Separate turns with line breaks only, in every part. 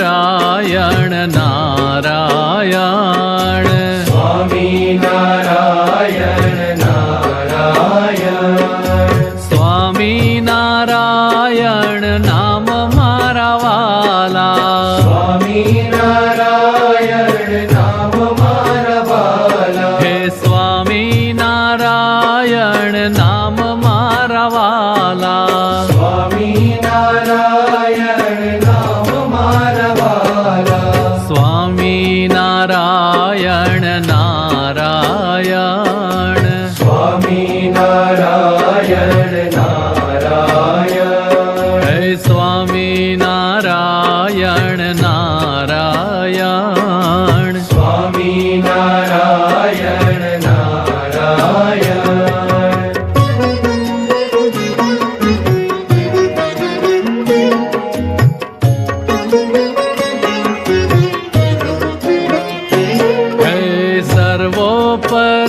नारायण नारायण नाराया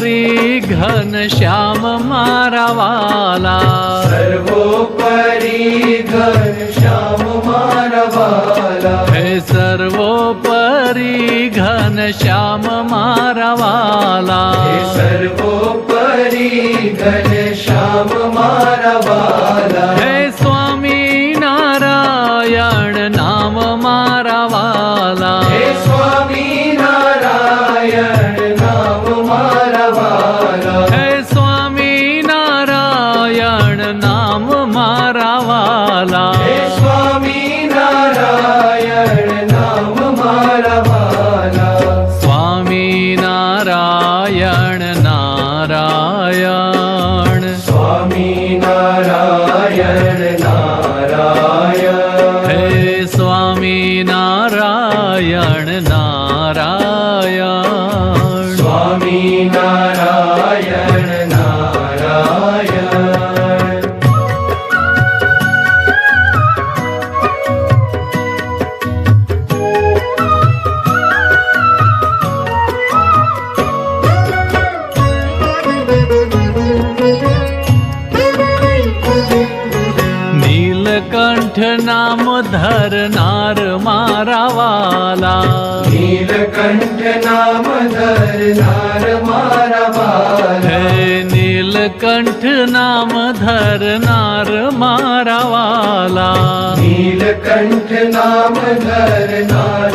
सर्वोपरि घनश्याम मारवाला
सर्वोपरि घन श्याम मारा वाला।
है सर्वोपरि घनश्याम मारवाला
सर्वोपरि घन
નારાયણ નારાયણ.
સ્વામી નારાયણ નારાયણ.
હે સ્વામી નારાયણ નારાયણ.
સ્વામી નારાયણ
नाम धर नार मारा वाला।
नीलकंठ नाम धरनार मारावाला
है नीलकंठ नाम धर धरनार मारावाला
नीलकंठ नाम धरनार